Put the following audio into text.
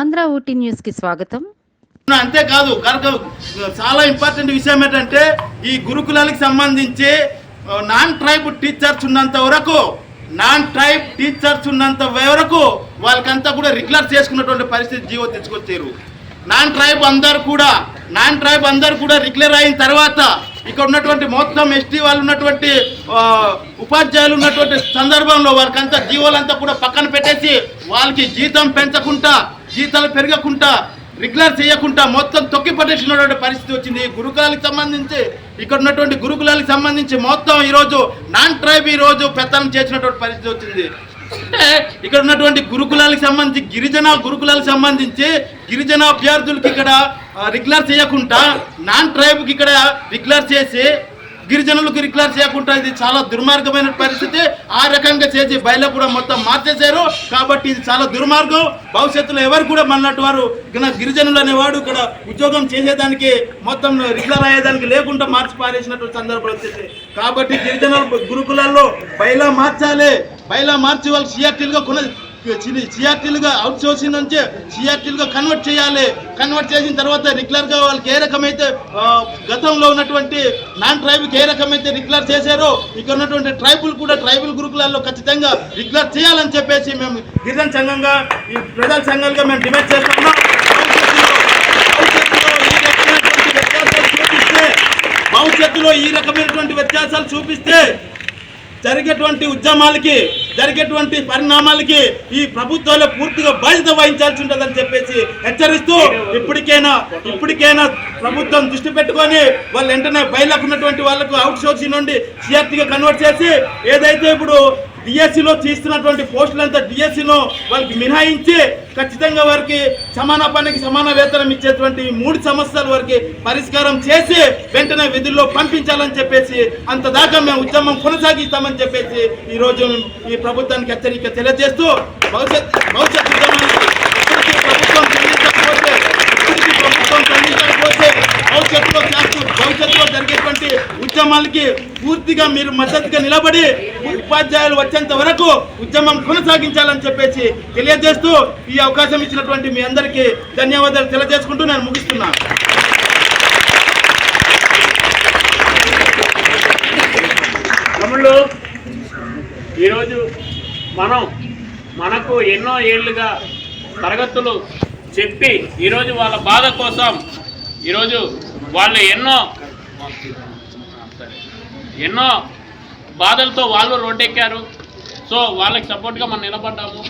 ఆంధ్ర ఊటీ న్యూస్కి స్వాగతం. అంతేకాదు కనుక చాలా ఇంపార్టెంట్ విషయం ఏంటంటే ఈ గురుకులాలకు సంబంధించి నాన్ ట్రైబ్ టీచర్స్ ఉన్నంత వరకు నాన్ ట్రైబ్ టీచర్స్ ఉన్నంత వరకు వాళ్ళకంతా కూడా రెగ్యులర్ చేసుకున్నటువంటి పరిస్థితి జీవో తెచ్చుకొచ్చారు. నాన్ ట్రైబ్ అందరు కూడా నాన్ ట్రైబ్ అందరు కూడా రెగ్యులర్ అయిన తర్వాత ఇక్కడ ఉన్నటువంటి మొత్తం ఎస్టీ వాళ్ళు ఉన్నటువంటి ఉపాధ్యాయులు ఉన్నటువంటి సందర్భంలో వారికంతా జీవోలంతా కూడా పక్కన పెట్టేసి వాళ్ళకి జీతం పెంచకుండా జీతాలు పెరగకుండా రెగ్యులర్ చేయకుండా మొత్తం తొక్కి పట్టేసినటువంటి పరిస్థితి వచ్చింది. గురుకులాలకు సంబంధించి ఇక్కడ ఉన్నటువంటి గురుకులాలకు సంబంధించి మొత్తం ఈరోజు నాన్ ట్రైబ్ ఈ రోజు పెత్తనం చేసినటువంటి పరిస్థితి వచ్చింది. అంటే ఇక్కడ ఉన్నటువంటి గురుకులాలకు సంబంధించి గిరిజన గురుకులాలకు సంబంధించి గిరిజన అభ్యర్థులకి ఇక్కడ రెగ్యులర్ చేయకుండా నాన్ ట్రైబ్కి ఇక్కడ రెగ్యులర్ చేసి గిరిజనులకు రిక్లార్ చేయకుండా ఇది చాలా దుర్మార్గమైన పరిస్థితి. ఆ రకంగా చేసి బయలు కూడా మొత్తం మార్చేశారు. కాబట్టి ఇది చాలా దుర్మార్గం. భవిష్యత్తులో ఎవరు కూడా మళ్ళట్టు వారు గిరిజనులు అనేవాడు ఇక్కడ ఉద్యోగం చేసేదానికి మొత్తం రిక్లార్ అయ్యేదానికి లేకుండా మార్చి పారేసినటువంటి సందర్భం వచ్చింది కాబట్టి గిరిజనుల గురుకులాల్లో బయలా మార్చాలి. బయలా మార్చి వాళ్ళు సిఆర్టీలుగా కొన సిఆర్టీలుగా అవుట్ సోర్సింగ్ నుంచే సిఆర్టీలుగా కన్వర్ట్ చేయాలి. కన్వర్ట్ చేసిన తర్వాత రెగ్యులర్గా వాళ్ళకి ఏ రకమైతే గతంలో ఉన్నటువంటి నాన్ ట్రైబ్కి ఏ రకమైతే రెగ్యులర్ చేశారో ఇక్కడ ఉన్నటువంటి ట్రైబుల్ కూడా ట్రైబుల్ గ్రూపులలో ఖచ్చితంగా రెగ్యులర్ చేయాలని చెప్పేసి మేము గిరిజన సంఘంగా ఈ ప్రజల సంఘాలుగా మేము డిమాండ్ చేస్తున్నాం. భవిష్యత్తులో ఈ రకమైనటువంటి వ్యత్యాసాలు చూపిస్తే జరిగేటువంటి ఉద్యమాలకి జరిగేటువంటి పరిణామాలకి ఈ ప్రభుత్వాలు పూర్తిగా బాధ్యత వహించాల్సి ఉంటుందని చెప్పేసి హెచ్చరిస్తూ ఇప్పటికైనా ఇప్పటికైనా ప్రభుత్వం దృష్టి పెట్టుకొని వాళ్ళు వెంటనే బయలుకున్నటువంటి వాళ్ళకు అవుట్ సోర్సింగ్ నుండి సిఆర్టీగా కన్వర్ట్ చేసి ఏదైతే ఇప్పుడు డిఎస్సిలో తీస్తున్నటువంటి పోస్టులంతా డిఎస్సిలో వాళ్ళకి మినహాయించి ఖచ్చితంగా వారికి సమాన పనికి సమాన వేతనం ఇచ్చేటువంటి మూడు సమస్యలు వారికి పరిష్కారం చేసి వెంటనే విధుల్లో పంపించాలని చెప్పేసి అంత దాకా మేము ఉద్యమం కొనసాగిస్తామని చెప్పేసి ఈ రోజు ఈ ప్రభుత్వానికి హెచ్చరిక తెలియజేస్తూ భవిష్యత్ భవిష్యత్ ఉద్యమాన్ని ఇప్పటికీ ప్రభుత్వం స్పందించకపోతే ఇప్పటికీ ప్రభుత్వం స్పందించకపోతే భవిష్యత్తులో చేస్తూ భవిష్యత్తులో జరిగేటువంటి ఉద్యమాలకి పూర్తిగా మీరు మద్దతుగా నిలబడి ఉపాధ్యాయులు వచ్చేంత వరకు ఉద్యమం కొనసాగించాలని చెప్పేసి తెలియజేస్తూ ఈ అవకాశం ఇచ్చినటువంటి మీ అందరికీ ధన్యవాదాలు తెలియజేసుకుంటూ నేను ముగిస్తున్నాను తమ్ముళ్ళు ఈరోజు మనం మనకు ఎన్నో ఏళ్ళుగా తరగతులు చెప్పి ఈరోజు వాళ్ళ బాధ కోసం ఈరోజు వాళ్ళు ఎన్నో ఎన్నో బాధలతో వాళ్ళు రోడ్డెక్కారు. సో వాళ్ళకి సపోర్ట్గా మనం నిలబడ్డాము.